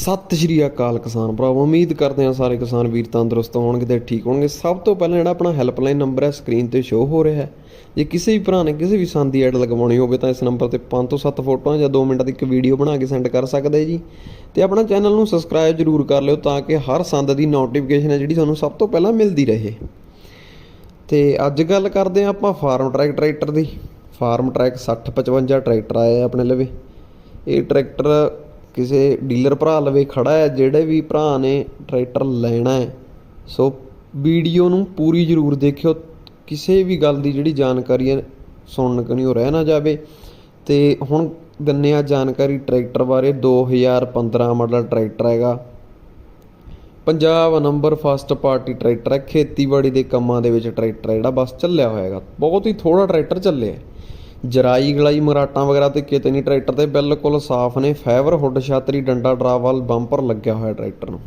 ਸਤਿ ਸ਼੍ਰੀ ਅਕਾਲ ਕਿਸਾਨ ਭਰਾ ਉਮੀਦ ਕਰਦੇ ਹਾਂ ਸਾਰੇ ਕਿਸਾਨ ਵੀਰ ਤੰਦਰੁਸਤ ਹੋਣਗੇ ਤੇ ਠੀਕ ਹੋਣਗੇ। ਸਭ ਤੋਂ ਪਹਿਲਾਂ ਜਿਹੜਾ ਆਪਣਾ ਹੈਲਪਲਾਈਨ ਨੰਬਰ ਹੈ ਸਕਰੀਨ ਤੇ ਸ਼ੋ ਹੋ ਰਿਹਾ ਹੈ। ਜੇ ਕਿਸੇ ਵੀ ਭਰਾ ਨੇ ਕਿਸੇ ਵੀ ਸੰਦ ਦੀ ਐਡ ਲਗਵਾਉਣੀ ਹੋਵੇ ਤਾਂ ਇਸ ਨੰਬਰ ਤੇ 5 ਤੋਂ 7 ਫੋਟੋਆਂ ਜਾਂ 2 ਮਿੰਟਾਂ ਦੀ ਇੱਕ ਵੀਡੀਓ ਬਣਾ ਕੇ ਸੈਂਡ ਕਰ ਸਕਦੇ ਜੀ। ਤੇ ਆਪਣਾ ਚੈਨਲ ਨੂੰ ਸਬਸਕ੍ਰਾਈਬ ਜਰੂਰ ਕਰ ਲਿਓ ਤਾਂ ਕਿ ਹਰ ਸੰਦ ਦੀ ਨੋਟੀਫਿਕੇਸ਼ਨ ਹੈ ਜਿਹੜੀ ਤੁਹਾਨੂੰ ਸਭ ਤੋਂ ਪਹਿਲਾਂ ਮਿਲਦੀ ਰਹੇ। ਤੇ ਅੱਜ ਗੱਲ ਕਰਦੇ ਹਾਂ ਆਪਾਂ ਫਾਰਮ ਟਰੈਕ ਟਰੈਕਟਰ ਦੀ। ਫਾਰਮ ਟਰੈਕ 6055 ਟਰੈਕਟਰ ਆਇਆ ਆਪਣੇ ਲਵੇ। ਇਹ ਟਰੈਕਟਰ ਕਿਸੇ ਡੀਲਰ ਭਰਾ ਲਵੇ ਖੜਾ ਹੈ, ਜਿਹੜੇ ਵੀ ਭਰਾ ਨੇ ਟਰੈਕਟਰ ਲੈਣਾ ਹੈ। ਸੋ ਵੀਡੀਓ ਨੂੰ ਪੂਰੀ ਜ਼ਰੂਰ ਦੇਖਿਓ। ਕਿਸੇ ਵੀ ਗੱਲ ਦੀ ਜਿਹੜੀ ਜਾਣਕਾਰੀ ਹੈ, ਸੁਣਨ ਕਣੀ ਉਹ ਰਹਿ ਨਾ ਜਾਵੇ। ਤੇ ਹੁਣ ਦਿੰਨੇ ਆ ਜਾਣਕਾਰੀ ਟਰੈਕਟਰ ਬਾਰੇ। 2015 ਮਾਡਲ ਟਰੈਕਟਰ ਹੈਗਾ। Punjab number first party tractor ਹੈ। ਖੇਤੀਬਾੜੀ ਦੇ ਕੰਮਾਂ ਦੇ ਵਿੱਚ ਟਰੈਕਟਰ ਜਿਹੜਾ। ਬਸ ਚੱਲਿਆ ਹੋਇਆ ਹੈਗਾ। ਬਹੁਤ ਹੀ ਥੋੜਾ ਟਰੈਕਟਰ ਚੱਲਿਆ ਜਰਾਈ ਗਲਾਈ ਮਰਾਟਾਂ ਵਗੈਰਾ ਤੇ ਕਿਤੇ ਨਹੀਂ, ਟਰੈਕਟਰ ਤੇ ਬਿਲਕੁਲ ਸਾਫ਼ ਨੇ। ਫਾਈਬਰ ਹੁੱਡ ਛਾਤਰੀ, ਡੰਡਾ, ਡਰਾਵਲ, ਬੰਪਰ ਲੱਗਿਆ ਹੋਇਆ ਟਰੈਕਟਰ ਨੂੰ।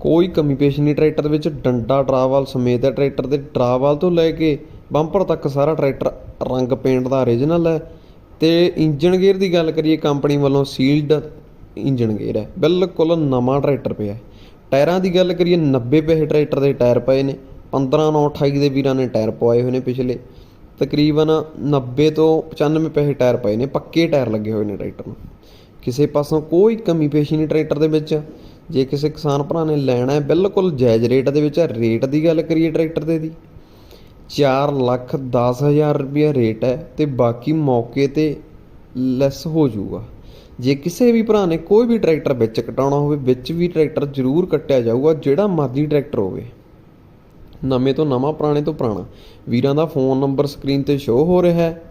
ਕੋਈ ਕਮੀ ਪੇਸ਼ ਨਹੀਂ ਟਰੈਕਟਰ ਵਿੱਚ। ਡੰਡਾ, ਡਰਾਵਲ ਸਮੇਤ ਹੈ ਟਰੈਕਟਰ ਦੇ ਡਰਾਵਲ ਤੋਂ ਲੈ ਕੇ ਬੰਪਰ ਤੱਕ ਸਾਰਾ ਟਰੈਕਟਰ ਰੰਗ ਪੇਂਟ ਦਾ origignal ਹੈ। ਤੇ ਇੰਜਨ ਗੇਅਰ ਦੀ ਗੱਲ ਕਰੀਏ, ਕੰਪਨੀ ਵੱਲੋਂ ਸੀਲਡ ਇੰਜਨ ਗੇਅਰ ਹੈ। ਬਿਲਕੁਲ ਨਵਾਂ ਟਰੈਕਟਰ ਪਿਆ ਟਾਇਰਾਂ ਦੀ ਗੱਲ ਕਰੀਏ 90 ਪੈਸੇ ਟਰੈਕਟਰ ਦੇ ਟਾਇਰ ਪਏ ਨੇ। 15 9 28 ਦੇ ਵੀਰਾਂ ਨੇ ਟਾਇਰ ਪਵਾਏ ਹੋਏ ਨੇ ਪਿਛਲੇ। ਤਕਰੀਬਨ 90 ਤੋਂ 95 ਪੈਸੇ ਟਾਇਰ ਪਏ ਨੇ, ਪੱਕੇ ਟਾਇਰ ਲੱਗੇ ਹੋਏ ਨੇ ਟਰੈਕਟਰ ਨੂੰ। ਕਿਸੇ ਪਾਸੋਂ ਕੋਈ ਕਮੀ ਪੇਸ਼ੀ ਨਹੀਂ ਟਰੈਕਟਰ ਦੇ ਵਿੱਚ। ਜੇ ਕਿਸੇ ਕਿਸਾਨ ਭਰਾ ਨੇ ਲੈਣਾ ਹੈ, ਬਿਲਕੁਲ ਜਾਇਜ਼ ਰੇਟ ਦੇ ਵਿੱਚ ਰੇਟ ਦੀ ਗੱਲ ਕਰੀਏ ਟਰੈਕਟਰ ਦੇ ਦੀ। 4 ਲੱਖ 10 ਹਜ਼ਾਰ ਰੁਪਇਆ ਰੇਟ ਹੈ ਤੇ ਬਾਕੀ ਮੌਕੇ ਤੇ ਲੈਸ ਹੋ ਜਾਊਗਾ। ਜੇ ਕਿਸੇ ਵੀ ਭਰਾ ਨੇ ਕੋਈ ਵੀ ਟਰੈਕਟਰ ਵਿੱਚ ਕਟਾਉਣਾ ਹੋਵੇ, ਵਿੱਚ ਵੀ ਟਰੈਕਟਰ ਜ਼ਰੂਰ ਕੱਟਿਆ ਜਾਊਗਾ, ਜਿਹੜਾ ਮਰਜ਼ੀ ਟਰੈਕਟਰ ਹੋਵੇ। ਨਵੇਂ ਤੋਂ ਨਵਾਂ ਪੁਰਾਣੇ ਤੋਂ ਪੁਰਾਣਾ। ਵੀਰਾਂ ਦਾ ਫੋਨ ਨੰਬਰ ਸਕਰੀਨ ਤੇ ਸ਼ੋ ਹੋ ਰਿਹਾ ਹੈ।